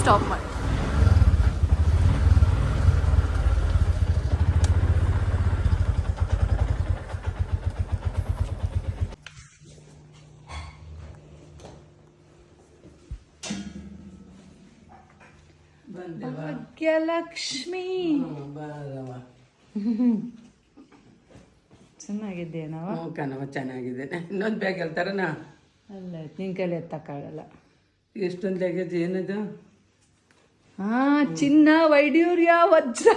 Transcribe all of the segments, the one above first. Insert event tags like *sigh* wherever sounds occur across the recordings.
Stop ಮಾಡಿ. ಬಂದಿವ ಭಾಗ್ಯಲಕ್ಷ್ಮಿ ಬಾರವ *laughs* ಚೆನ್ನಾಗಿದ್ದೇನವ ಹ್ಞೂ ಕಣವ ಚೆನ್ನಾಗಿದೆ ಇನ್ನೊಂದು ಬ್ಯಾಗ್ ಹೇಳ್ತಾರನ? ಅಲ್ಲ ನಿನ್ ಕೈಲಿ ಎತ್ತಕ್ಕಾಗಲ್ಲ. ಎಷ್ಟೊಂದು ಲಗೇಜ್ ಏನದು? ಹಾ ಚಿನ್ನ ವೈಡ್ಯೂರ್ಯ ವಜ್ರ.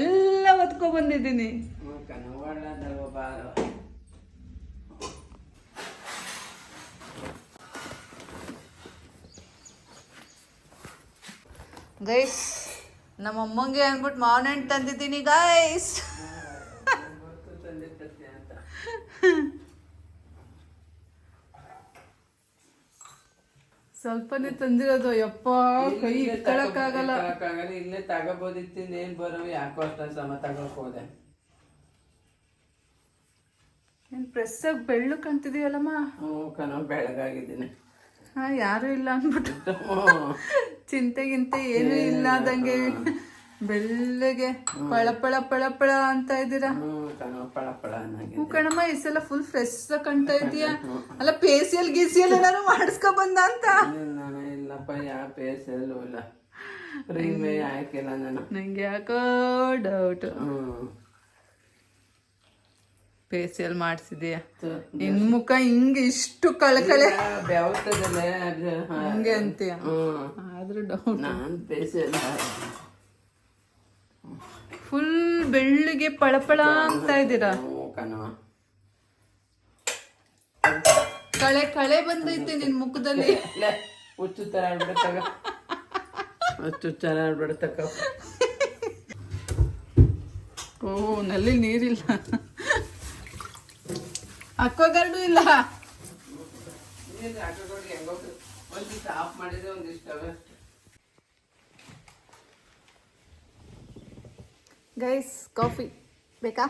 ಎಲ್ಲ ಒತ್ಕೊ ಬಂದಿದ್ದೀನಿ. ಗೈಸ್ ನಮ್ಮ ಅಮ್ಮಂಗೆ ಅಂದ್ಬಿಟ್ಟು ಮಾವನ ಹಣ್ಣು ತಂದಿದ್ದೀನಿ ಗೈಸ್ ಗೊತ್ತು ತಂದಿರ್ತೈತೆ ಅಂತ ಸ್ವಲ್ಪನೇ ತಂದಿರೋದು ಯಪ್ಪ ಕೈ ಇಟ್ಕೊಳಕ್ಕಾಗಲ್ಲ ಆಗಲ್ಲ ಇಲ್ಲೇ ತಗೋಬೋದಿತ್ತು ಏನ್ ಬರೋ ಯಾಕೋ ಅಷ್ಟ ಸಮ ತಗೋಕ್ ಹೋದೆ. ಪ್ರೆಸ್ ಆಗಿ ಬೆಳ್ಳು ಕಾಣ್ತಿದೀಯಲ್ಲಮ್ಮ? ಹ್ಞೂ ಕಣವ ಬೆಳಗಾಗಿದ್ದೀನಿ. ಹಾ ಯಾರು ಇಲ್ಲ ಅಂದ್ಬಿಟ್ಟು. ಚಿಂತೆ ಚಿಂತೆಗಿಂತೆ ಏನು ಇಲ್ಲದಂಗೆ ಬೆಳ್ಳಗೆ ಪಳ ಪಳ ಪಳ ಪಳ ಅಂತ ಇದ್ದೀರಾ? ಹ್ಞೂ ಕಣಮ್ಮ ಈ ಸಲ ಫುಲ್ ಫ್ರೆಶ್ ಕಾಣ್ತಾ ಇದೀಯಾ? ಅಲ್ಲ ಪೇಸಿಯಲ್ ಗೀಸಿಯಲ್ ಏನಾದ್ರು ಮಾಡಿಸ್ಕೊ ಬಂದ ಅಂತ? ನಾನು ಇಲ್ಲಪ್ಪ ಯಾ ಪೇಸಿಯಲ್ ಇಲ್ಲ. ಪ್ರೀಮೇ ಹಾಕಿಲ್ಲ ನಾನು. ನಂಗೆ ಯಾಕೋ ಡೌಟ್ ಫೇಸಿಯಲ್ ಮಾಡಿಸಿದೀಯ? ನಿನ್ ಮುಖ ಹಿಂಗ ಇಷ್ಟು ಕಳಕಳೆ. ಬೆವತದಲ್ಲ ಹಂಗೆ. ಅಂತೀಯ? ಆದ್ರೂ ಡೌಟ್ ನಾನು ಪೇಸ್ ಎಲ್ಲ ಫುಲ್ ಬೆಳ್ಳಿಗೆ ಪಳಪಳ ಅಂತ ಇದ್ದೀರಾ? ಕಳೆ ಕಳೆ ಬಂದೈತೆ ನಿನ್ ಮುಖದಲ್ಲಿ. ಹುಚ್ಚು ಆಡ್ಬಿಡತ್ತಗ ಹುಚ್ಚು ಥರ ಆಡ್ಬಿಡತ್ತಕ್ಕ ಓ ನಲ್ಲಿ ನೀರಿಲ್ಲ. ಅಕ್ವಗಾರ್ಡು ಇಲ್ಲ. ಒಂದಿಷ್ಟು ಆಫ್ ಮಾಡಿದ್ರೆ ಒಂದಿಷ್ಟು ಗೈಸ್ ಕಾಫಿ ಬೇಕಾ?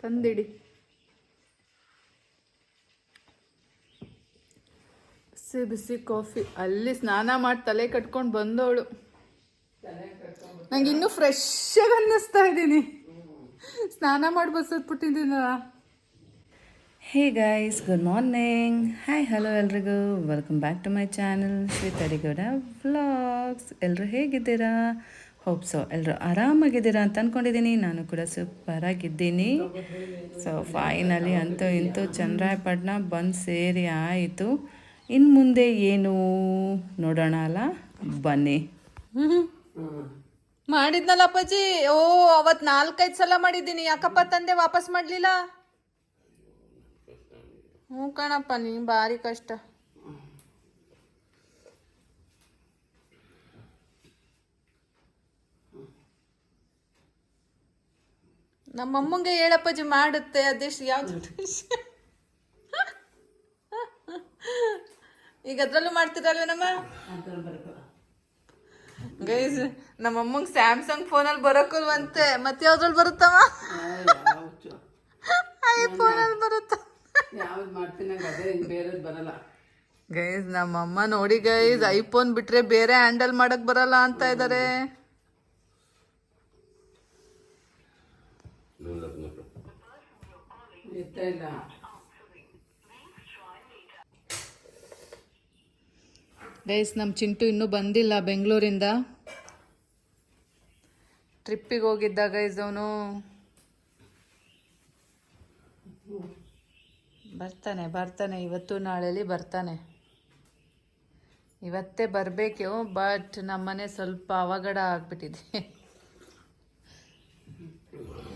ತಂದಿಡಿ. ಬಿಸಿ ಬಿಸಿ ಕಾಫಿ ಅಲ್ಲಿ ಸ್ನಾನ ಮಾಡಿ ತಲೆ ಕಟ್ಕೊಂಡು ಬಂದವಳು. ನಂಗೆ ಇನ್ನೂ ಫ್ರೆಶ್ ಆಗಿ ಅನ್ನಿಸ್ತಾ ಇದ್ದೀನಿ. ಸ್ನಾನ ಮಾಡಿ ಬಸದ್ಬಿಟ್ಟಿದ್ದೀನಲ್ಲ hey guys good morning hi hello ಎಲ್ರಿಗೂ. Welcome back to my channel Shri Tadigowda vlogs ಎಲ್ಲರೂ ಹೇಗಿದ್ದೀರಾ? ಹೋಪ್ ಸೊ ಎಲ್ಲರೂ ಆರಾಮಾಗಿದ್ದೀರಾ ಅಂತ ಅಂದ್ಕೊಂಡಿದ್ದೀನಿ ನಾನು ಕೂಡ ಸೂಪರಾಗಿದ್ದೀನಿ ಸೊ ಫೈನಲಿ ಅಂತೂ ಇಂತೂ ಚಂದ್ರಾಯಪಟ್ಟಣ ಬಂದು ಸೇರಿ ಆಯಿತು. ಇನ್ನು ಮುಂದೆ ಏನು ನೋಡೋಣ ಅಲ್ಲ? ಬನ್ನಿ. ಮಾಡಿದ್ನಲ್ಲ ಅಪ್ಪಾಜಿ? ಓ, ಅವತ್ ನಾಲ್ಕೈದು ಸಲ ಮಾಡಿದ್ದೀನಿ. ಯಾಕಪ್ಪ ತಂದೆ ವಾಪಸ್ ಮಾಡಲಿಲ್ಲ? ಹ್ಞೂ ಕಣಪ್ಪ, ನೀನು ಭಾರಿ ಕಷ್ಟ. ನಮ್ಮಮ್ಮಂಗೆ ಹೇಳಪ್ಪಾಜಿ ಮಾಡುತ್ತೆ ಅದೆಷ್ಟು ಯಾವ್ದು ಈಗ ಅದ್ರಲ್ಲೂ ಮಾಡ್ತಿರಲ್ವ ನಮ್ಮ? ಅದ್ರಲ್ಲಿ ಬರ್ಕೊ ಗೈಸ್ ನಮ್ಮಮ್ಮಂಗೆ ಸ್ಯಾಮ್ಸಂಗ್ ಫೋನಲ್ಲಿ ಬರೋಕಲ್ವಂತೆ. ಮತ್ತೆ ಯಾವ್ದ್ರಲ್ಲಿ ಬರುತ್ತಮ್ಮ ಐಫೋನಲ್ಲಿ ಬರುತ್ತ. ಗೈಸ್ ನಮ್ಮಮ್ಮ ನೋಡಿ ಗೈಸ್, ಐಫೋನ್ ಬಿಟ್ರೆ ಬೇರೆ ಹ್ಯಾಂಡಲ್ ಮಾಡಕ್ ಬರಲ್ಲ ಅಂತ ಇದಾರೆ. ಇಲ್ಲ ಗೈಸ್ ನಮ್ಮ ಚಿಂಟು ಇನ್ನೂ ಬಂದಿಲ್ಲ ಬೆಂಗಳೂರಿಂದ. ಟ್ರಿಪ್ಪಿಗೆ ಹೋಗಿದ್ದ ಗೈಸ್ ಅವನು. ಬರ್ತಾನೆ ಬರ್ತಾನೆ. ಇವತ್ತು ನಾಳೆಲಿ ಬರ್ತಾನೆ. ಇವತ್ತೇ ಬರಬೇಕು ಬಟ್ ನಮ್ಮನೆ ಸ್ವಲ್ಪ ಅವಘಡ ಆಗ್ಬಿಟ್ಟಿದೆ.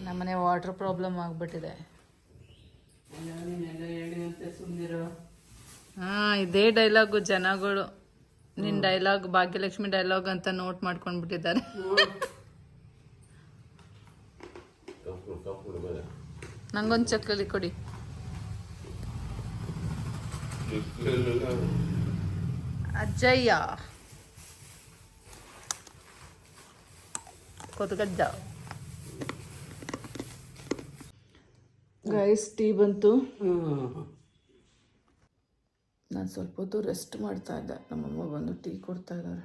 ನಮ್ಮನೆ ವಾಟ್ರ್ ಪ್ರಾಬ್ಲಮ್ ಆಗ್ಬಿಟ್ಟಿದೆ ನೀನೆಲ್ಲ ಹೇಳಿ ಅಂತ ಸುಮ್ಮನಿರು ಹಾ, ಇದೇ ಡೈಲಾಗು ಜನಗಳು. ನಿನ್ ಡೈಲಾಗ್ ಭಾಗ್ಯಲಕ್ಷ್ಮಿ ಡೈಲಾಗ್ ಅಂತ ನೋಟ್ ಮಾಡ್ಕೊಂಡ್ಬಿಟ್ಟಿದ್ದಾರೆ. ನಂಗೊಂದು ಚಕ್ಕಲಿ ಕೊಡಿ. ಅಜ್ಜಯ್ಯ ಕೊತ್ಗಜ್ಜ. ಗೈಸ್ ಟೀ ಬಂತು. ನಾನು ಸ್ವಲ್ಪ ಹೊತ್ತು ರೆಸ್ಟ್ ಮಾಡ್ತಾ ಇದ್ದೆ. ನಮ್ಮಮ್ಮ ಬಂದು ಟೀ ಕೊಡ್ತಾ ಇದ್ದಾರೆ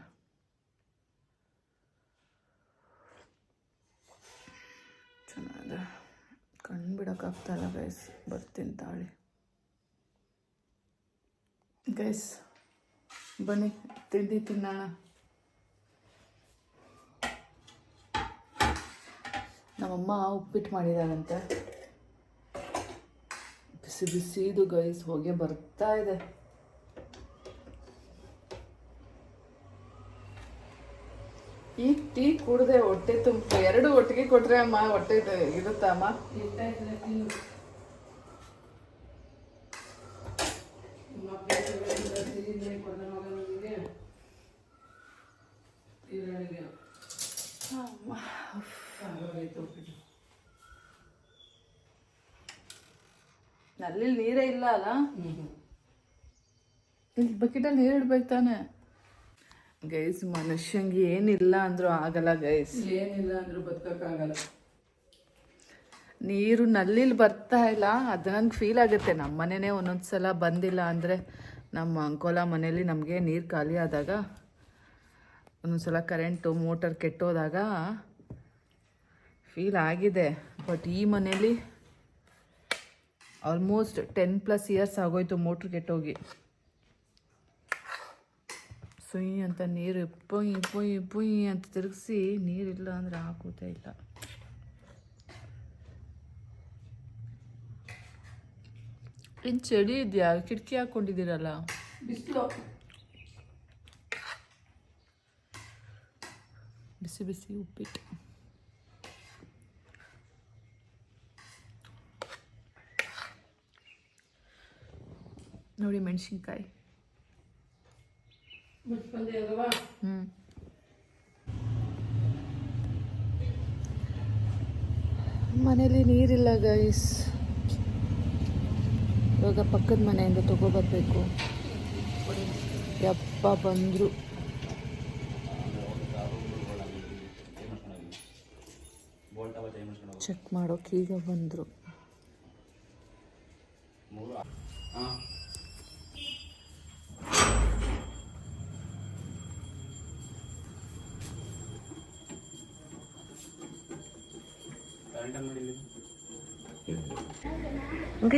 ಚೆನ್ನಾಗಿದೆ. ಕಣ್ಣು ಬಿಡೋಕ್ಕಾಗ್ತಾ ಇಲ್ಲ ಗೈಸ್ ಬರ್ತೀನಿ ತಾಳಿ. ಗೈಸ್ ಬನ್ನಿ, ತಿಂಡಿ ತಿನ್ನೋಣ. ನಮ್ಮಮ್ಮ ಉಪ್ಪಿಟ್ಟು ಮಾಡಿದಾರಂತೆ ಬಿಸಿ ಬಿಸಿದು ಗೈಸ್, ಹೋಗಿ ಬರ್ತಾ ಇದೆ. ಈ ಟೀ ಕುಡ್ದೆ ಹೊಟ್ಟೆ ತುಂಬ ಎರಡು ಒಟ್ಟಿಗೆ ಕೊಟ್ರೆ ಅಮ್ಮ ಹೊಟ್ಟೆ ಇದೆ- ಇರುತ್ತಾ ಅಮ್ಮ ನಲ್ಲಿ ನೀರೇ ಇಲ್ಲ ಅಲ್ಲ? ಇಲ್ಲಿ ಬಕೆಟಲ್ಲಿ ನೀರು ಇಡ್ಬೇಕು ತಾನೆ. ಗೈಸ್ ಮನುಷ್ಯಂಗೆ ಏನಿಲ್ಲ ಅಂದ್ರೂ ಆಗಲ್ಲ ಗೈಸ್. ಏನಿಲ್ಲ ಅಂದ್ರೂ ಬದುಕಕ್ಕಾಗಲ್ಲ ನೀರು ನಲ್ಲಿಲಿ ಬರ್ತಾ ಇಲ್ಲ ಅದು ನಂಗೆ ಫೀಲ್ ಆಗುತ್ತೆ. ನಮ್ಮ ಮನೆನೇ ಒಂದೊಂದು ಸಲ ಬಂದಿಲ್ಲ ಅಂದರೆ ನಮ್ಮ ಅಂಕೋಲ ಮನೇಲಿ ನಮಗೆ ನೀರು ಖಾಲಿ ಆದಾಗ ಒಂದೊಂದು ಸಲ ಕರೆಂಟು ಮೋಟರ್ ಕೆಟ್ಟೋದಾಗ ಫೀಲ್ ಆಗಿದೆ. ಬಟ್ ಈ ಮನೇಲಿ ಆಲ್ಮೋಸ್ಟ್ ಟೆನ್ ಪ್ಲಸ್ ಇಯರ್ಸ್ ಆಗೋಯ್ತು ಮೋಟ್ರ್ ಕೆಟ್ಟೋಗಿ. ಸುಯ್ ಅಂತ ನೀರು ಪುಯ್ ಪುಯ್ ಪುಯ್ ಅಂತ ತಿರುಗಿಸಿ ನೀರಿಲ್ಲ ಅಂದರೆ ಆಗೋದೇ ಇಲ್ಲ. ಇನ್ನು ಚಳಿ ಇದೆಯಾ? ಕಿಟಕಿ ಹಾಕ್ಕೊಂಡಿದ್ದೀರಲ್ಲ? ಬಿಸಿಲು. ಬಿಸಿ ಬಿಸಿ ಉಪ್ಪಿಟ್ಟು. ನೋಡಿ ಮೆಣಸಿನ್ಕಾಯಿ. ಹ್ಞೂ ಮನೇಲಿ ನೀರಿಲ್ಲ ಗೈಸ್ ಇವಾಗ ಪಕ್ಕದ ಮನೆಯಿಂದ ತಗೋಬರ್ಬೇಕು ಯಪ್ಪ ಬಂದರು. ಚೆಕ್ ಮಾಡೋಕೆ ಈಗ ಬಂದರು.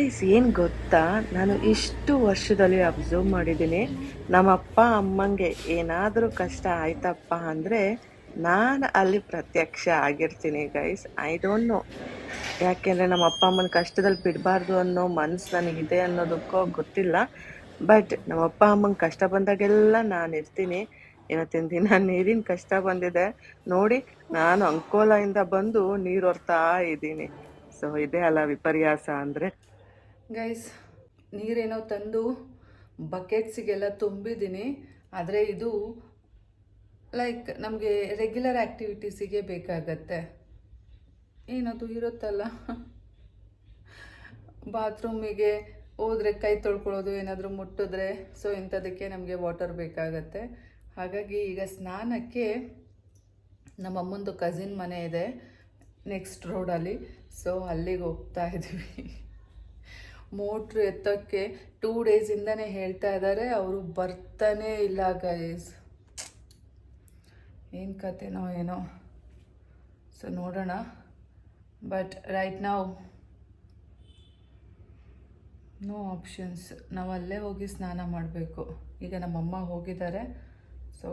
ಗೈಸ್ ಏನು ಗೊತ್ತಾ? ನಾನು ಇಷ್ಟು ವರ್ಷದಲ್ಲಿ ಅಬ್ಸರ್ವ್ ಮಾಡಿದ್ದೀನಿ. ನಮ್ಮಪ್ಪ ಅಮ್ಮಂಗೆ ಏನಾದರೂ ಕಷ್ಟ ಆಯ್ತಪ್ಪ ಅಂದರೆ ನಾನು ಅಲ್ಲಿ ಪ್ರತ್ಯಕ್ಷ ಆಗಿರ್ತೀನಿ ಗೈಸ್ ಐ ಡೋಂಟ್ ನೋ ಯಾಕೆಂದರೆ ನಮ್ಮ ಅಪ್ಪ ಅಮ್ಮನ ಕಷ್ಟದಲ್ಲಿ ಬಿಡಬಾರ್ದು ಅನ್ನೋ ಮನಸ್ಸು ನನಗಿದೆ ಅನ್ನೋದಕ್ಕೋ ಗೊತ್ತಿಲ್ಲ. ಬಟ್ ನಮ್ಮ ಅಪ್ಪ ಅಮ್ಮಂಗೆ ಕಷ್ಟ ಬಂದಾಗೆಲ್ಲ ನಾನು ಇರ್ತೀನಿ. ಇವತ್ತಿನ ದಿನ ನೀರಿನ ಕಷ್ಟ ಬಂದಿದೆ. ನೋಡಿ, ನಾನು ಅಂಕೋಲಾಯಿಂದ ಬಂದು ನೀರು ಹೊರ್ತಾ ಇದ್ದೀನಿ. ಸೊ ಇದೇ ಅಲ್ಲ ವಿಪರ್ಯಾಸ ಅಂದರೆ. ಗೈಸ್ ನೀರೇನೋ ತಂದು ಬಕೆಟ್ಸಿಗೆಲ್ಲ ತುಂಬಿದ್ದೀನಿ. ಆದರೆ ಇದು ಲೈಕ್ ನಮಗೆ ರೆಗ್ಯುಲರ್ ಆ್ಯಕ್ಟಿವಿಟೀಸಿಗೆ ಬೇಕಾಗತ್ತೆ. ಏನದು ಇರುತ್ತಲ್ಲ? ಬಾತ್ರೂಮಿಗೆ ಹೋದರೆ ಕೈ ತೊಳ್ಕೊಳ್ಳೋದು, ಏನಾದರೂ ಮುಟ್ಟಿದ್ರೆ ಸೊ ಇಂಥದಕ್ಕೆ ನಮಗೆ ವಾಟರ್ ಬೇಕಾಗತ್ತೆ. ಹಾಗಾಗಿ ಈಗ ಸ್ನಾನಕ್ಕೆ ನಮ್ಮ ಅಮ್ಮಂದು ಕಸಿನ್ ಮನೆ ಇದೆ ನೆಕ್ಸ್ಟ್ ರೋಡಲ್ಲಿ ಸೊ ಅಲ್ಲಿಗೆ ಹೋಗ್ತಾ ಇದ್ದೀವಿ ಮೋಟ್ರ್ ಎತ್ತೋಕ್ಕೆ ಟೂ ಡೇಸಿಂದನೇ ಹೇಳ್ತಾ ಇದ್ದಾರೆ ಅವರು ಬರ್ತಾನೇ ಇಲ್ಲ ಗೈಸ್ ಏನು ಕತೆನೋ ಏನೋ. ಸೊ ನೋಡೋಣ. ಬಟ್ ರೈಟ್ ನಾವು ನೋ ಆಪ್ಷನ್ಸ್ ನಾವು ಅಲ್ಲೇ ಹೋಗಿ ಸ್ನಾನ ಮಾಡಬೇಕು. ಈಗ ನಮ್ಮಮ್ಮ ಹೋಗಿದ್ದಾರೆ. ಸೊ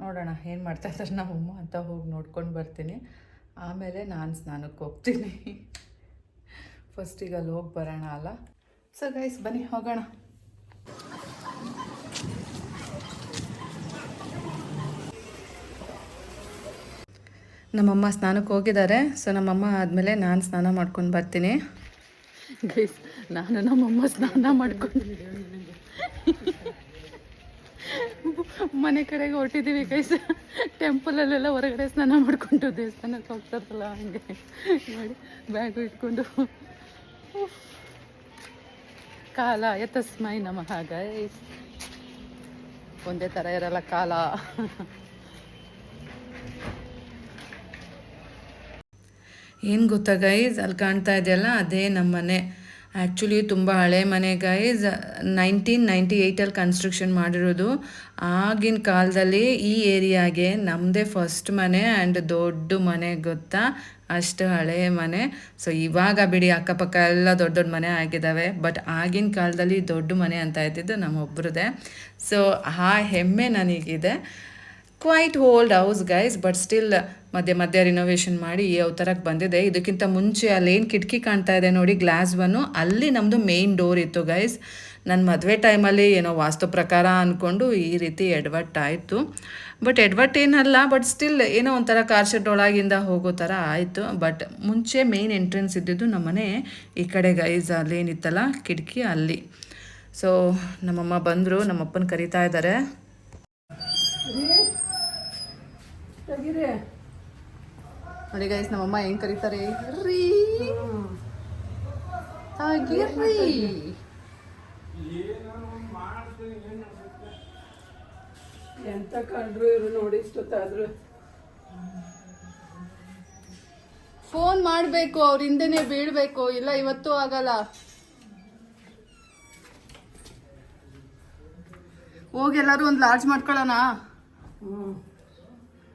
ನೋಡೋಣ ಏನು ಮಾಡ್ತಾ ಇದ್ದಾರೆ ನಮ್ಮಮ್ಮ ಅಂತ ಹೋಗಿ ನೋಡ್ಕೊಂಡು ಬರ್ತೀನಿ. ಆಮೇಲೆ ನಾನು ಸ್ನಾನಕ್ಕೆ ಹೋಗ್ತೀನಿ. ಫಸ್ಟ್ ಈಗ ಅಲ್ಲಿ ಹೋಗಿ ಬರೋಣ ಅಲ್ಲ? ಸೊ ಗೈಸ್ ಬನ್ನಿ, ಹೋಗೋಣ. ನಮ್ಮಮ್ಮ ಸ್ನಾನಕ್ಕೆ ಹೋಗಿದ್ದಾರೆ. ಸೊ ನಮ್ಮಮ್ಮ ಆದಮೇಲೆ ನಾನು ಸ್ನಾನ ಮಾಡ್ಕೊಂಡು ಬರ್ತೀನಿ. ಗೈಸ್ ನಾನು ನಮ್ಮಮ್ಮ ಸ್ನಾನ ಮಾಡ್ಕೊಂಡು ಮನೆ ಕಡೆಗೆ ಹೊರಟಿದ್ದೀವಿ ಗೈಸ್ ಟೆಂಪಲಲ್ಲೆಲ್ಲ ಹೊರಗಡೆ ಸ್ನಾನ ಮಾಡ್ಕೊಂಡು ದೇವಸ್ಥಾನಕ್ಕೆ ಹೋಗ್ತಾರಲ್ಲ ಹಂಗೆ. ನೋಡಿ ಬ್ಯಾಗು ಇಟ್ಕೊಂಡು. ಕಾಲ, ಯತಸ್ಮೈ ನಮಃ ಗೈಸ್ ಒಂದೇ ಥರ ಇರಲ್ಲ ಕಾಲ. ಏನು ಗೊತ್ತಾ ಗೈಸ್ ಅಲ್ಲಿ ಕಾಣ್ತಾ ಇದೆಯಲ್ಲ, ಅದೇ ನಮ್ಮ ಮನೆ ಆ್ಯಕ್ಚುಲಿ ತುಂಬ ಹಳೆ ಮನೆ ಗೈಸ್ ನೈನ್ಟೀನ್ ನೈಂಟಿ ಏಯ್ಟಲ್ಲಿ ಕನ್ಸ್ಟ್ರಕ್ಷನ್ ಮಾಡಿರೋದು. ಆಗಿನ ಕಾಲದಲ್ಲಿ ಈ ಏರಿಯಾಗೆ ನಮ್ಮದೇ ಫಸ್ಟ್ ಮನೆ ಆ್ಯಂಡ್ ದೊಡ್ಡ ಮನೆ, ಗೊತ್ತಾ? ಅಷ್ಟು ಹಳೆ ಮನೆ. ಸೊ ಇವಾಗ ಬಿಡಿ ಅಕ್ಕಪಕ್ಕ ಎಲ್ಲ ದೊಡ್ಡ ದೊಡ್ಡ ಮನೆ ಆಗಿದ್ದಾವೆ ಬಟ್ ಆಗಿನ ಕಾಲದಲ್ಲಿ ದೊಡ್ಡ ಮನೆ ಅಂತ ಇದ್ದಿದ್ದು ನಮ್ಮೊಬ್ರದೇ ಸೊ ಆ ಹೆಮ್ಮೆ ನನಗಿದೆ. Quite old house guys but still ಮಧ್ಯೆ ಮಧ್ಯೆ ರಿನೋವೇಷನ್ ಮಾಡಿ ಈ ಅವತಾರಕ್ಕೆ ಬಂದಿದೆ. ಇದಕ್ಕಿಂತ ಮುಂಚೆ ಅಲ್ಲೇನು ಕಿಟಕಿ ಕಾಣ್ತಾ ಇದೆ ನೋಡಿ ಗ್ಲಾಸ್ ಬನ್ನು ಅಲ್ಲಿ ನಮ್ಮದು ಮೇಯ್ನ್ ಡೋರ್ ಇತ್ತು ಗೈಸ್ ನನ್ನ ಮದುವೆ ಟೈಮಲ್ಲಿ ಏನೋ ವಾಸ್ತು ಪ್ರಕಾರ ಅಂದ್ಕೊಂಡು ಈ ರೀತಿ ಎಡ್ವರ್ಟ್ ಆಯಿತು. ಬಟ್ ಎಡ್ವರ್ಟ್ ಏನಲ್ಲ ಬಟ್ ಸ್ಟಿಲ್ ಏನೋ ಒಂಥರ ಕಾರ್ ಶೆಡ್ ಒಳಗಿಂದ ಹೋಗೋ ಥರ ಆಯಿತು. ಬಟ್ ಮುಂಚೆ ಮೇಯ್ನ್ ಎಂಟ್ರೆನ್ಸ್ ಇದ್ದಿದ್ದು ನಮ್ಮನೆ ಈ ಕಡೆ ಗೈಸ್ ಅಲ್ಲೇನಿತ್ತಲ್ಲ ಕಿಟಕಿ ಅಲ್ಲಿ. ಸೊ ನಮ್ಮಮ್ಮ ಬಂದರು, ನಮ್ಮಪ್ಪನ ಕರಿತಾ ಇದ್ದಾರೆ ನೋಡಿ ಗೈಸ್ ನಮ್ಮಮ್ಮ ಹೆಂಗ್ ಕರೀತಾರೆ? ರೀ ಆಗಿರ್ರಿ ಎಂತ ಕಂಡ್ರು ಇವ್ರು ನೋಡಿ ಇಷ್ಟೊತ್ತಾದ್ರು. ಫೋನ್ ಮಾಡಬೇಕು ಅವ್ರ ಹಿಂದೆನೆ ಬೀಳ್ಬೇಕು. ಇಲ್ಲ ಇವತ್ತು ಆಗಲ್ಲ. ಹೋಗಿ ಎಲ್ಲರೂ ಒಂದು ಲಾಡ್ಜ್ ಮಾಡ್ಕೊಳ್ಳೋಣ?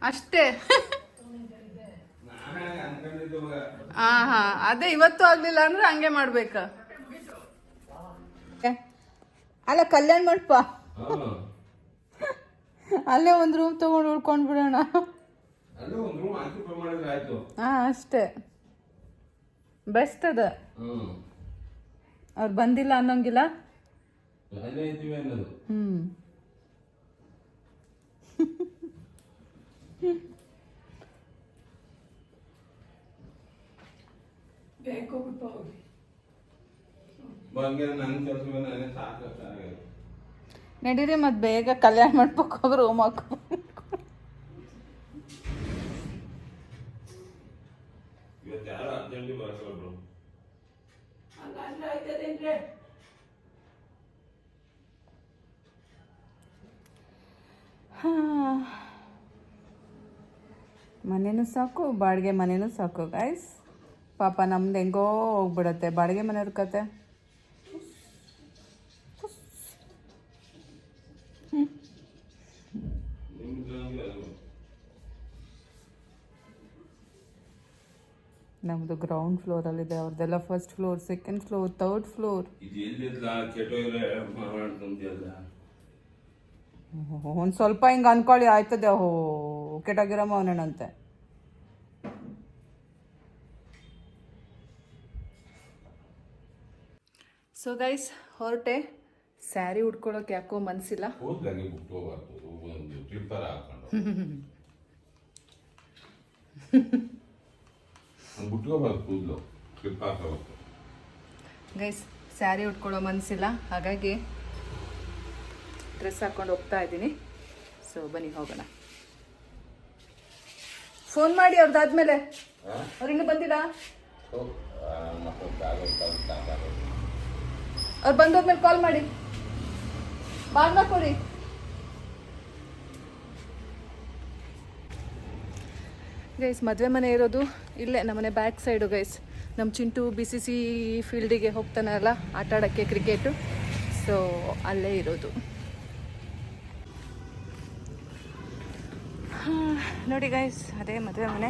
ಅಷ್ಟೇ. *laughs* ಹಾ ಹಾ ಅದೇ ಇವತ್ತು ಆಗ್ಲಿಲ್ಲ ಅಂದ್ರೆ ಹಂಗೆ ಮಾಡ್ಬೇಕ. ಅಲ್ಲ ಕಲ್ಯಾಣ ಮಂಟಪ. ಅಲ್ಲೇ ಒಂದು ರೂಮ್ ತಗೊಂಡು ಉಳ್ಕೊಂಡ್ ಬಿಡೋಣ. ಹಾ ಅಷ್ಟೇ. ಬೆಸ್ಟ್ ಅದ. ಅವ್ರು ಬಂದಿಲ್ಲ ಅನ್ನೋಂಗಿಲ್ಲ. ಹ್ಮ್. ಬ್ಯಾಂಕ್ ಹೋಗ್ಬಿಟ್ಟು ಹೋಗಿ. ಬಂಗೆ ನನ್ನ ಕೆಲಸ ನಾನೇ ಸಾಕು ಸಾಕಾಗಿದೆ ನಡೀರಿ ಮತ್ತೆ ಬೇಗ ಕಲ್ಯಾಣ ಮಾಡ್ಬೇಕು ಹೋಗಿ ರೂಮ್ ಹಾಕೋ ಇವತ್ತು ಯಾರು ಆಯ್ತದೇನ್ರಿ ಮನೇನು ಸಾಕು ಬಾಡಿಗೆ ಮನೇನು ಸಾಕು ಗೈಸ್ ಪಾಪ ನಮ್ದು ಹೆಂಗೋ ಹೋಗ್ಬಿಡತ್ತೆ. ಬಾಡಿಗೆ ಮನೆಯವ್ರ ಕತೆ. ನಮ್ದು ಗ್ರೌಂಡ್ ನಮ್ಮದು ಗ್ರೌಂಡ್ ಫ್ಲೋರಲ್ಲಿದೆ ಅವ್ರದ್ದೆಲ್ಲ first floor second floor third floor ಒಂದ್ ಕೆಟ್ಟೋಗ್ರೆ ಸ್ವಲ್ಪ ಹಿಂಗೆ ಅನ್ಕೊಳ್ಳಿ ಆಯ್ತದೆ. ಓಹೋ ಕೆಟಾಗಿರಮ್ಮ ಅವನೇನಂತೆ ಸೊ ಗೈಸ್ ಹೊರಟೆ. ಸ್ಯಾರಿ ಉಟ್ಕೊಳ್ಳೋಕೆ ಯಾಕೋ ಮನಸ್ಸಿಲ್ಲ ಗೈಸ್ ಸ್ಯಾರಿ ಉಟ್ಕೊಳ್ಳೋ ಮನಸ್ಸಿಲ್ಲ ಹಾಗಾಗಿ ಡ್ರೆಸ್ ಹಾಕೊಂಡು ಹೋಗ್ತಾ ಇದ್ದೀನಿ. ಸೊ ಬನ್ನಿ ಹೋಗೋಣ. ಫೋನ್ ಮಾಡಿ ಅವ್ರದ್ದಾದ್ಮೇಲೆ ಅವ್ರು ಇನ್ನೂ ಬಂದಿಲ್ಲ ಅವ್ರು ಬಂದೋದ್ಮೇಲೆ ಕಾಲ್ ಮಾಡಿ. ಬಾಗ್ನ ಕೊಡಿ. ಗೈಸ್ ಮದುವೆ ಮನೆ ಇರೋದು ಇಲ್ಲೇ ನಮ್ಮನೆ ಬ್ಯಾಕ್ ಸೈಡು ಗೈಸ್ ನಮ್ಮ ಚಿಂಟು ಬಿ ಸಿ ಸಿ ಫೀಲ್ಡಿಗೆ ಹೋಗ್ತಾನಲ್ಲ ಆಟ ಆಡೋಕ್ಕೆ ಕ್ರಿಕೆಟು ಸೊ ಅಲ್ಲೇ ಇರೋದು. ನೋಡಿ ಗೈಸ್ ಅದೇ ಮದುವೆ ಮನೆ.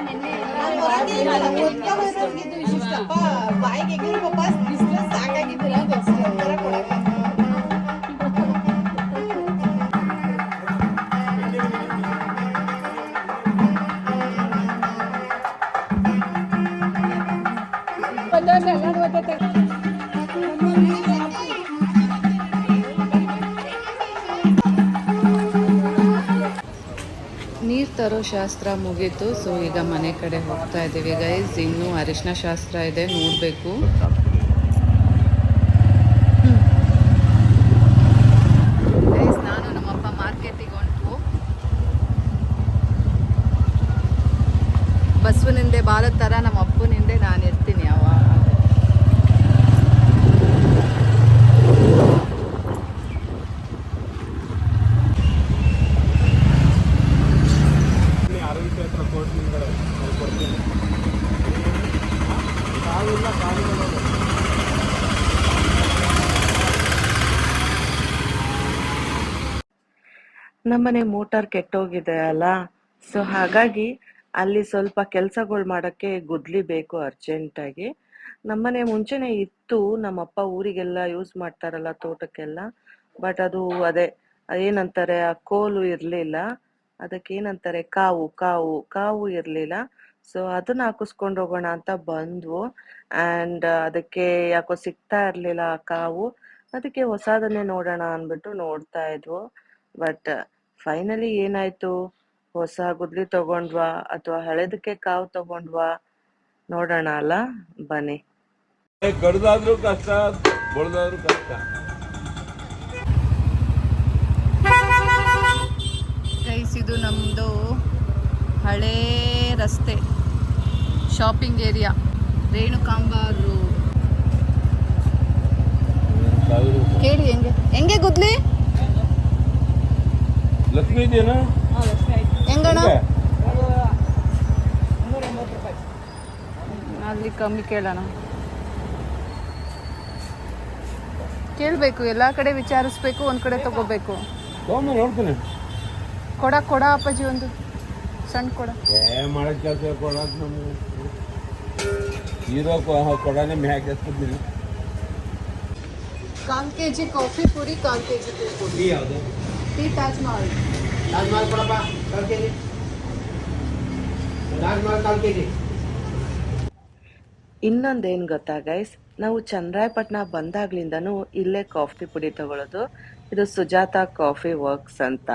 ನಿನ್ನೆ ಬಾಯಿಗೆ ಸಾಕಾಗಿದ್ದಿಲ್ಲ ಶಾಸ್ತ್ರ ಮುಗೀತು. ಸೊ ಈಗ ಮನೆ ಕಡೆ ಹೋಗ್ತಾ ಇದ್ದೀವಿ ಗೈಸ್ ಇನ್ನೂ ಅರಿಶಿನ ಶಾಸ್ತ್ರ ಇದೆ. ನೋಡಬೇಕು. ಗೈಸ್ ನಾನು ನಮ್ಮಪ್ಪ ಹೊಂಟು ಬಸವನಿಂದೆ ಬಾಲದ ತರ ನಮ್ಮ ಅಪ್ಪನಿಂದೆ ನಾನು ಇರ್ತೀನಿ ಯಾವಾಗ ನಮ್ಮನೆ ಮೋಟಾರ್ ಕೆಟ್ಟೋಗಿದೆ ಅಲ್ಲ? ಸೊ ಹಾಗಾಗಿ ಅಲ್ಲಿ ಸ್ವಲ್ಪ ಕೆಲಸಗಳು ಮಾಡಕ್ಕೆ ಗುದ್ಲಿ ಬೇಕು ಅರ್ಜೆಂಟ್ ಆಗಿ ನಮ್ಮನೆ ಮುಂಚೆನೆ ಇತ್ತು, ನಮ್ಮಪ್ಪ ಊರಿಗೆಲ್ಲ ಯೂಸ್ ಮಾಡ್ತಾರಲ್ಲ ತೋಟಕ್ಕೆಲ್ಲ. ಬಟ್ ಅದು ಅದೇ, ಏನಂತಾರೆ, ಆ ಕೋಲು ಇರ್ಲಿಲ್ಲ. ಅದಕ್ಕೆ ಏನಂತಾರೆ, ಕಾವು ಕಾವು ಕಾವು ಇರ್ಲಿಲ್ಲ. ಸೊ ಅದನ್ನ ಹಾಕಿಸ್ಕೊಂಡು ಹೋಗೋಣ ಅಂತ ಬಂದ್ವು. ಅಂಡ್ ಅದಕ್ಕೆ ಯಾಕೋ ಸಿಗ್ತಾ ಇರ್ಲಿಲ್ಲ ಆ ಕಾವು. ಅದಕ್ಕೆ ಹೊಸದನ್ನೇ ನೋಡೋಣ ಅನ್ಬಿಟ್ಟು ನೋಡ್ತಾ ಇದ್ವು. ಬಟ್ ಫೈನಲಿ ಏನಾಯ್ತು? ಹೊಸ ಗುದ್ಲಿ ತಗೊಂಡ್ವಾ ಅಥವಾ ಹಳೆದಕ್ಕೆ ಕಾವು ತಗೊಂಡ್ವಾ? ನೋಡೋಣ ಅಲ್ಲ? ಬನ್ನಿ. ಕಡ್ದಾದ್ರೂ ಕಷ್ಟ ಬಳ್ದಾದ್ರೂ ಕಷ್ಟ. ಇದು ನಮ್ಮದು ಹಳೇ ರಸ್ತೆ. ಶಾಪಿಂಗ್ ಏರಿಯಾ ರೇಣುಕಾಂಬ ರೋಡ್ ಕೇಳಿ ಹೆಂಗೆ? ಹೆಂಗೆ ಗುದ್ಲಿ? ಲಕ್ಷ್ಮೀ ಇದೆಯೇನ? ಹೆಂಗಣ್ಣ? ಅಲ್ಲಿ ಕಮ್ಮಿ ಕೇಳೋಣ. ಕೇಳಬೇಕು ಎಲ್ಲ ಕಡೆ ವಿಚಾರಿಸ್ಬೇಕು ಒಂದು ಕಡೆ ತಗೋಬೇಕು. ತಗೊಂಬ ನೋಡ್ತೀನಿ. ಕೊಡ ಕೊಡ ಅಪ್ಪಾಜಿ ಒಂದು. ಸಣ್ಣ ಕೊಡ. ಏ ಮಾಡಕ್ ಕೆಲಸ ಕೊಡ ನಮ್ಗೆ. ಇರೋ ಕೊಡನೆ ಮ್ಯಾಕ್ ಕಾಲ್ ಕೆ ಜಿ ಕಾಫಿ ಪುರಿ ಕಾಲ್ ಕೆ ಜಿ ಯಾವುದು? ಟೀ ತಾಜ್ ಮಹಲ್ ತಾಜ್ ಮಹಲ್ ಕೊಡಪ್ಪ ಕಾಲ್ ಕೆ ಜಿ ತಾಜ್ ಮಹಲ್ ಕಾಲ್ ಕೆ ಜಿ ಇನ್ನೊಂದೇನ್ ಗೊತ್ತಾ ಗೈಸ್ ನಾವು ಚಂದ್ರಾಯಪಟ್ಟಣ ಬಂದಾಗ್ಲಿಂದನೂ ಇಲ್ಲೇ ಕಾಫಿ ಪುಡಿ ತಗೊಳ್ಳೋದು ಇದು ಸುಜಾತ ಕಾಫಿ ವರ್ಕ್ಸ್ ಅಂತ.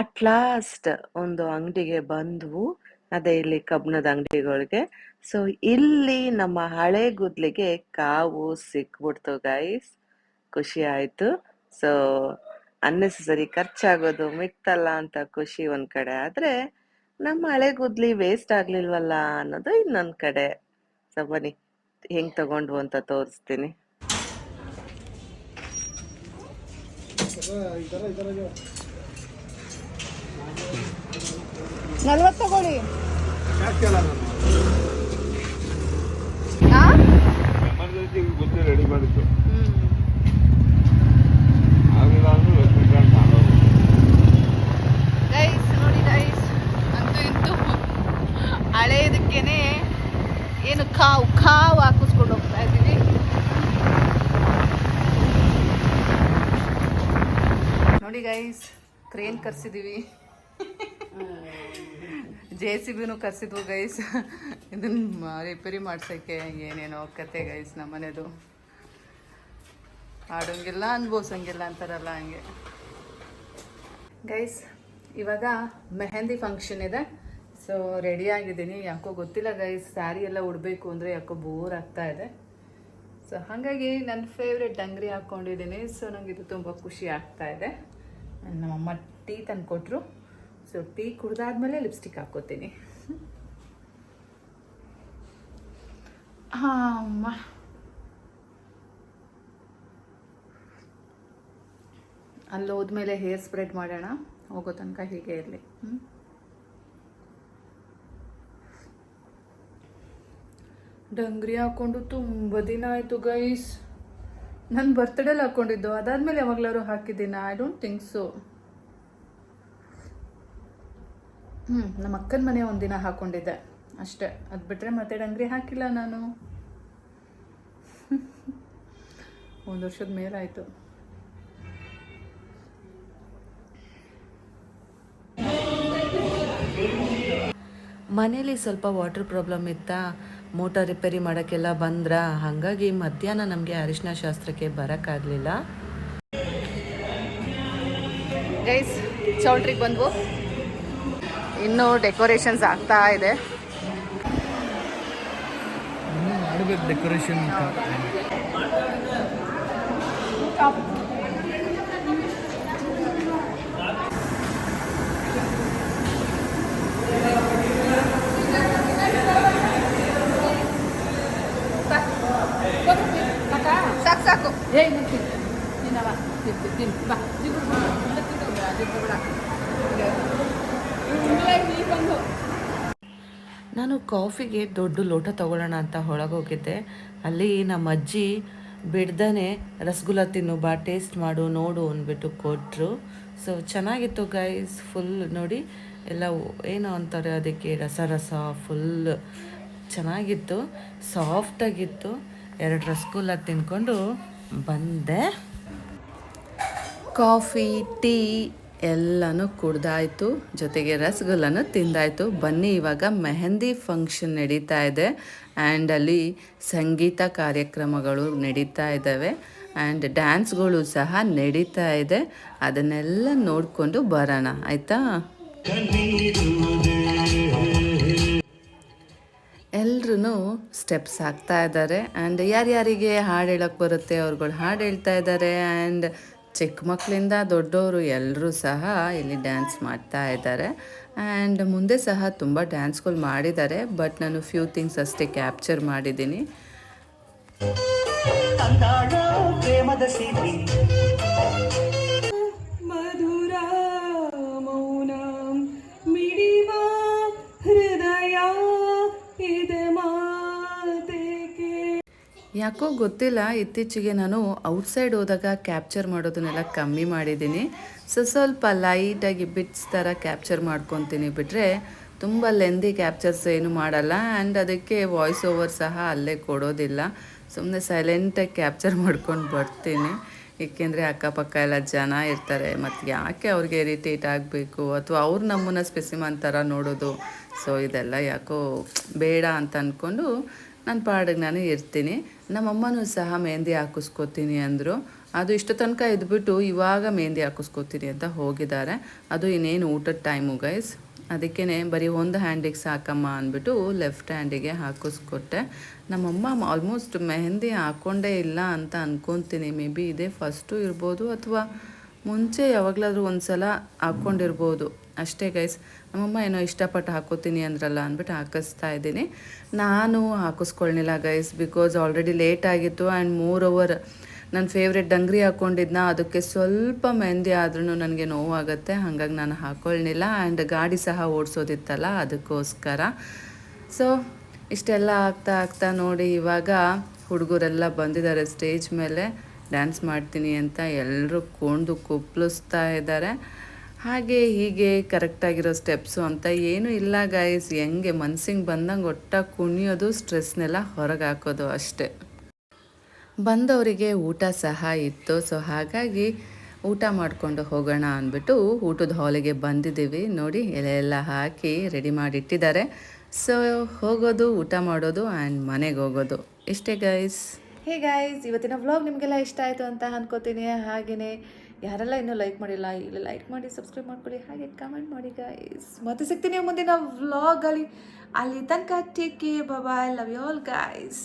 ಅಟ್ ಲಾಸ್ಟ್ ಒಂದು ಅಂಗಡಿಗೆ ಬಂದ್ವು. ಅದೇ ಇಲ್ಲಿ ಕಬ್ಬಣದ ಅಂಗಡಿಗಳಿಗೆ. ಸೊ ಇಲ್ಲಿ ನಮ್ಮ ಹಳೆ ಗುದ್ಲಿಗೆ ಕಾವು ಸಿಕ್ಬಿಡ್ತು ಗೈಸ್ ಖುಷಿ ಆಯ್ತು. ಸೊ ಅನ್ನೆಸರಿ ಖರ್ಚಾಗೋದು, ಮಿಕ್ತಲ್ಲ ಅಂತ ಖುಷಿ ಒಂದ್ ಕಡೆ. ಆದ್ರೆ, ನಮ್ಮ ಹಳೆ ಗುದ್ಲಿ ವೇಸ್ಟ್ ಆಗ್ಲಿಲ್ವಲ್ಲ ಅನ್ನೋದು ಇನ್ನೊಂದ್ ಕಡೆ. ಸೊ ಬನ್ನಿ. ಹೆಂಗ್ ತಗೊಂಡ್ವು ಅಂತ ತೋರಿಸ್ತೀನಿ. ನಲ್ವತ್ತು ತಗೊಳ್ಳಿ. ಗೊತ್ತೇ ರೆಡಿ ಗೈಸ್ ನೋಡಿ ಗೈಸ್ ಅಂತೂ ಇಂತೂ ಹಳೇದಕ್ಕೇನೆ ಏನು ಕಾವು ಕಾವು ಹಾಕಿಸ್ಕೊಂಡು ಹೋಗ್ತಾ ಇದ್ದೀವಿ. ನೋಡಿ ಗೈಸ್ ಕ್ರೇನ್ ಕರ್ಸಿದೀವಿ ಜೆ ಸಿ ಬಿನು ಕರ್ಸಿದ್ವು ಗೈಸ್ ಇದನ್ನ ರಿಪೇರಿ ಮಾಡ್ಸೋಕ್ಕೆ ಏನೇನೋ ಕತೆ ಗೈಸ್ ನಮ್ಮನೆದು. ಆಡೋಂಗಿಲ್ಲ, ಅನ್ಭವಿಸಂಗಿಲ್ಲ ಅಂತಾರಲ್ಲ ಹಂಗೆ. ಗೈಸ್ ಇವಾಗ ಮೆಹಂದಿ ಫಂಕ್ಷನ್ ಇದೆ. ಸೊ ರೆಡಿ ಆಗಿದ್ದೀನಿ. ಯಾಕೋ ಗೊತ್ತಿಲ್ಲ ಗೈಸ್ ಸ್ಯಾರಿ ಎಲ್ಲ ಉಡಬೇಕು ಅಂದರೆ ಯಾಕೋ ಬೋರ್ ಆಗ್ತಾ ಇದೆ. ಸೊ ಹಾಗಾಗಿ ನನ್ನ ಫೇವ್ರೆಟ್ ಅಂಗಡಿ ಹಾಕ್ಕೊಂಡಿದ್ದೀನಿ ಸೊ ನನಗೆ ಇದು ತುಂಬ ಖುಷಿ ಆಗ್ತಾ ಇದೆ. ನಮ್ಮಮ್ಮ ಟೀ ತಂದು ಕೊಟ್ಟರು ಸೊ ಟೀ ಕುಡ್ದಾದ್ಮೇಲೆ ಲಿಪ್ಸ್ಟಿಕ್ ಹಾಕೋತೀನಿ ಅಮ್ಮ. ಅಲ್ಲಿ ಹೋದ್ಮೇಲೆ ಹೇರ್ ಸ್ಪ್ರೆಡ್ ಮಾಡೋಣ. ಹೋಗೋ ತನಕ ಹೀಗೆ ಇರಲಿ. ಹ್ಞೂ ಡಂಗ್ರಿ ಹಾಕ್ಕೊಂಡು ತುಂಬ ದಿನ ಆಯಿತು ಗೈಸ್ ನನ್ನ ಬರ್ತ್ಡೇಲಿ ಹಾಕ್ಕೊಂಡಿದ್ದು. ಅದಾದಮೇಲೆ ಯಾವಾಗಲಾದ್ರು ಹಾಕಿದ್ದೀನಿ? ಐ ಡೋಂಟ್ ಥಿಂಕ್ ಸೊ ಹ್ಞೂ ನಮ್ಮ ಅಕ್ಕನ ಮನೆ ಒಂದಿನ ಹಾಕ್ಕೊಂಡಿದ್ದೆ ಅಷ್ಟೇ. ಅದು ಬಿಟ್ಟರೆ ಮತ್ತೆ ಡಂಗ್ರಿ ಹಾಕಿಲ್ಲ ನಾನು. *laughs* ಒಂದು ವರ್ಷದ ಮೇಲಾಯಿತು ಮನೇಲಿ ಸ್ವಲ್ಪ ವಾಟರ್ ಪ್ರಾಬ್ಲಮ್ ಇತ್ತಾ ಮೋಟಾರ್ ರಿಪೇರಿ ಮಾಡೋಕ್ಕೆಲ್ಲ ಬಂದ್ರ? ಹಾಗಾಗಿ ಮಧ್ಯಾಹ್ನ ನಮಗೆ ಅರಿಶಿನ ಶಾಸ್ತ್ರಕ್ಕೆ ಬರೋಕ್ಕಾಗಲಿಲ್ಲ. ಗೈಸ್ ಚೌಲ್ಟ್ರಿಗೆ ಬಂದ್ವು. ಇನ್ನೂ ಡೆಕೋರೇಷನ್ಸ್ ಆಗ್ತಾ ಇದೆ. ಡೆಕೋರೇಷನ್ ಸಾಕು ಸಾಕು. ಏ ತಿನ್ನವ ತಿಂತು ತಿನ್ನು ಬಾ. ನಾನು ಕಾಫಿಗೆ ದೊಡ್ಡ ಲೋಟ ತಗೊಳ್ಳೋಣ ಅಂತ ಹೊರಗೋಗಿದ್ದೆ. ಅಲ್ಲಿ ನಮ್ಮ ಅಜ್ಜಿ ಬಿಡ್ದೇ ರಸಗುಲ್ಲ ತಿನ್ನು, ಬಾ, ಟೇಸ್ಟ್ ಮಾಡು, ನೋಡು ಅಂದ್ಬಿಟ್ಟು ಕೊಟ್ಟರು ಸೊ ಚೆನ್ನಾಗಿತ್ತು ಗೈಸ್ ಫುಲ್ ನೋಡಿ. ಎಲ್ಲ ಏನು ಅಂತಾರೆ ಅದಕ್ಕೆ ರಸ ರಸ ಫುಲ್ ಚೆನ್ನಾಗಿತ್ತು ಸಾಫ್ಟಾಗಿತ್ತು ಎರಡು ರಸಗುಲ್ಲ ತಿನ್ಕೊಂಡು ಬಂದೆ. ಕಾಫಿ, ಟೀ ಎಲ್ಲನೂ ಕುಡ್ದಾಯಿತು, ಜೊತೆಗೆ ರಸಗುಲ್ಲನೂ ತಿಂದಾಯಿತು. ಬನ್ನಿ, ಇವಾಗ ಮೆಹಂದಿ ಫಂಕ್ಷನ್ ನಡೀತಾ ಇದೆ. ಆ್ಯಂಡ್ ಅಲ್ಲಿ ಸಂಗೀತ ಕಾರ್ಯಕ್ರಮಗಳು ನಡೀತಾ ಇದ್ದಾವೆ. ಆ್ಯಂಡ್ ಡ್ಯಾನ್ಸ್ಗಳು ಸಹ ನಡೀತಾ ಇದೆ. ಅದನ್ನೆಲ್ಲ ನೋಡಿಕೊಂಡು ಬರೋಣ, ಆಯಿತಾ? ಎಲ್ರೂ ಸ್ಟೆಪ್ಸ್ ಹಾಕ್ತಾ ಇದ್ದಾರೆ. ಆ್ಯಂಡ್ ಯಾರ್ಯಾರಿಗೆ ಹಾಡು ಹೇಳೋಕ್ಕೆ ಬರುತ್ತೆ, ಅವ್ರುಗಳು ಹಾಡು ಹೇಳ್ತಾ ಇದ್ದಾರೆ. ಆ್ಯಂಡ್ ಚಿಕ್ಕ ಮಕ್ಕಳಿಂದ ದೊಡ್ಡವರು ಎಲ್ಲರೂ ಸಹ ಇಲ್ಲಿ ಡ್ಯಾನ್ಸ್ ಮಾಡ್ತಾ ಇದ್ದಾರೆ. ಆ್ಯಂಡ್ ಮುಂದೆ ಸಹ ತುಂಬ ಡ್ಯಾನ್ಸ್ಗಳು ಮಾಡಿದ್ದಾರೆ ಬಟ್ ನಾನು ಫ್ಯೂ ಥಿಂಗ್ಸ್ ಅಷ್ಟೇ ಕ್ಯಾಪ್ಚರ್ ಮಾಡಿದ್ದೀನಿ. ಯಾಕೋ ಗೊತ್ತಿಲ್ಲ, ಇತ್ತೀಚೆಗೆ ನಾನು ಔಟ್ಸೈಡ್ ಹೋದಾಗ ಕ್ಯಾಪ್ಚರ್ ಮಾಡೋದನ್ನೆಲ್ಲ ಕಮ್ಮಿ ಮಾಡಿದ್ದೀನಿ. ಸೊ, ಸ್ವಲ್ಪ ಲೈಟಾಗಿ ಬಿಟ್ಸ್ ಥರ ಕ್ಯಾಪ್ಚರ್ ಮಾಡ್ಕೊತೀನಿ ಬಿಟ್ಟರೆ ತುಂಬ ಲೆಂದಿ ಕ್ಯಾಪ್ಚರ್ಸ್ ಏನು ಮಾಡಲ್ಲ. ಆ್ಯಂಡ್ ಅದಕ್ಕೆ ವಾಯ್ಸ್ ಓವರ್ ಸಹ ಅಲ್ಲೇ ಕೊಡೋದಿಲ್ಲ. ಸುಮ್ಮನೆ ಸೈಲೆಂಟಾಗಿ ಕ್ಯಾಪ್ಚರ್ ಮಾಡ್ಕೊಂಡು ಬರ್ತೀನಿ. ಏಕೆಂದರೆ ಅಕ್ಕಪಕ್ಕ ಎಲ್ಲ ಜನ ಇರ್ತಾರೆ. ಮತ್ತು ಯಾಕೆ ಅವ್ರಿಗೆ ಇರಿಟೇಟ್ ಆಗಬೇಕು? ಅಥವಾ ಅವ್ರು ನಮ್ಮನ್ನ ಸ್ಪೆಸಿಮನ್ ಥರ ನೋಡೋದು. ಸೊ ಇದೆಲ್ಲ ಯಾಕೋ ಬೇಡ ಅಂತ ಅಂದ್ಕೊಂಡು ನಾನು ಪಾಡಿಗೆ ನಾನು ಇರ್ತೀನಿ. ನಮ್ಮಮ್ಮನೂ ಸಹ ಮೆಹಂದಿ ಹಾಕಿಸ್ಕೋತೀನಿ ಅಂದರು. ಅದು ಇಷ್ಟು ತನಕ ಇದ್ಬಿಟ್ಟು ಇವಾಗ ಮೆಹಂದಿ ಹಾಕಿಸ್ಕೋತೀನಿ ಅಂತ ಹೋಗಿದ್ದಾರೆ. ಅದು ಇನ್ನೇನು ಊಟದ ಟೈಮು ಗೈಸ್ ಅದಕ್ಕೇ ಬರೀ ಒಂದು ಹ್ಯಾಂಡಿಗೆ ಸಾಕಮ್ಮ ಅಂದ್ಬಿಟ್ಟು ಲೆಫ್ಟ್ ಹ್ಯಾಂಡಿಗೆ ಹಾಕಿಸ್ಕೊಟ್ಟೆ. ನಮ್ಮಮ್ಮ ಆಲ್ಮೋಸ್ಟ್ ಮೆಹಂದಿ ಹಾಕ್ಕೊಂಡೇ ಇಲ್ಲ ಅಂತ ಅಂದ್ಕೊತೀನಿ ಮೇ ಬಿ ಇದೇ ಫಸ್ಟು ಇರ್ಬೋದು ಅಥವಾ ಮುಂಚೆ ಯಾವಾಗಲಾದ್ರೂ ಒಂದು ಸಲ ಹಾಕ್ಕೊಂಡಿರ್ಬೋದು ಅಷ್ಟೇ ಗೈಸ್ ನಮ್ಮಮ್ಮ ಏನೋ ಇಷ್ಟಪಟ್ಟು ಹಾಕೋತೀನಿ ಅಂದ್ರಲ್ಲ ಅಂದ್ಬಿಟ್ಟು ಹಾಕಿಸ್ತಾ ಇದ್ದೀನಿ. ನಾನು ಹಾಕಿಸ್ಕೊಳ್ಳಿಲ್ಲ ಗೈಸ್ ಬಿಕಾಸ್ ಆಲ್ರೆಡಿ ಲೇಟ್ ಆಗಿತ್ತು ಆ್ಯಂಡ್ ಮೋರ್ ಓವರ್ ನನ್ನ ಫೇವ್ರೆಟ್ ಡಂಗ್ರಿ ಹಾಕ್ಕೊಂಡಿದ್ನ ಅದಕ್ಕೆ ಸ್ವಲ್ಪ ಮೆಹಂದಿ ಆದ್ರೂ ನನಗೆ ನೋವಾಗುತ್ತೆ, ಹಾಗಾಗಿ ನಾನು ಹಾಕ್ಕೊಳ್ಳಿಲ್ಲ ಆ್ಯಂಡ್ ಗಾಡಿ ಸಹ ಓಡಿಸೋದಿತ್ತಲ್ಲ ಅದಕ್ಕೋಸ್ಕರ. ಸೊ ಇಷ್ಟೆಲ್ಲ ಆಗ್ತಾ ಆಗ್ತಾ ನೋಡಿ, ಇವಾಗ ಹುಡುಗರೆಲ್ಲ ಬಂದಿದ್ದಾರೆ ಸ್ಟೇಜ್ ಮೇಲೆ ಡ್ಯಾನ್ಸ್ ಮಾಡ್ತೀನಿ ಅಂತ ಎಲ್ಲರೂ ಕೊಂಡು ಕುಪ್ಪಳಿಸ್ತಾ ಇದ್ದಾರೆ. ಹಾಗೆ ಹೀಗೆ ಕರೆಕ್ಟಾಗಿರೋ ಸ್ಟೆಪ್ಸು ಅಂತ ಏನೂ ಇಲ್ಲ ಗೈಸ್ ಹೆಂಗೆ ಮನ್ಸಿಗೆ ಬಂದಂಗೆ ಒಟ್ಟ ಕುಣಿಯೋದು ಸ್ಟ್ರೆಸ್ನೆಲ್ಲ ಹೊರಗೆ ಹಾಕೋದು ಅಷ್ಟೇ. ಬಂದವರಿಗೆ ಊಟ ಸಹ ಇತ್ತು. ಸೊ ಹಾಗಾಗಿ ಊಟ ಮಾಡಿಕೊಂಡು ಹೋಗೋಣ ಅಂದ್ಬಿಟ್ಟು ಊಟದ ಹಾಲಿಗೆ ಬಂದಿದ್ದೀವಿ. ನೋಡಿ ಎಲೆ ಎಲ್ಲ ಹಾಕಿ ರೆಡಿ ಮಾಡಿ ಇಟ್ಟಿದ್ದಾರೆ ಸೊ ಹೋಗೋದು, ಊಟ ಮಾಡೋದು ಆ್ಯಂಡ್ ಮನೆಗೆ ಹೋಗೋದು. ಇಷ್ಟೇ ಗೈಸ್ ಹೇ ಗೈಸ್ ಇವತ್ತಿನ ವ್ಲಾಗ್ ನಿಮಗೆಲ್ಲ ಇಷ್ಟ ಆಯಿತು ಅಂತ ಅಂದ್ಕೋತೀನಿ ಹಾಗೆಯೇ ಯಾರೆಲ್ಲ ಇನ್ನೂ ಲೈಕ್ ಮಾಡಿಲ್ಲ, ಇಲ್ಲ ಲೈಕ್ ಮಾಡಿ ಸಬ್ಸ್ಕ್ರೈಬ್ ಮಾಡ್ಕೊಳ್ಳಿ, ಹಾಗೆ ಕಮೆಂಟ್ ಮಾಡಿ ಗೈಸ್ ಮತ್ತೆ ಸಿಗ್ತೀನಿ ಮುಂದಿನ ವ್ಲಾಗಲ್ಲಿ ಅಲ್ಲಿ. ತನಕ take care bye love you all guys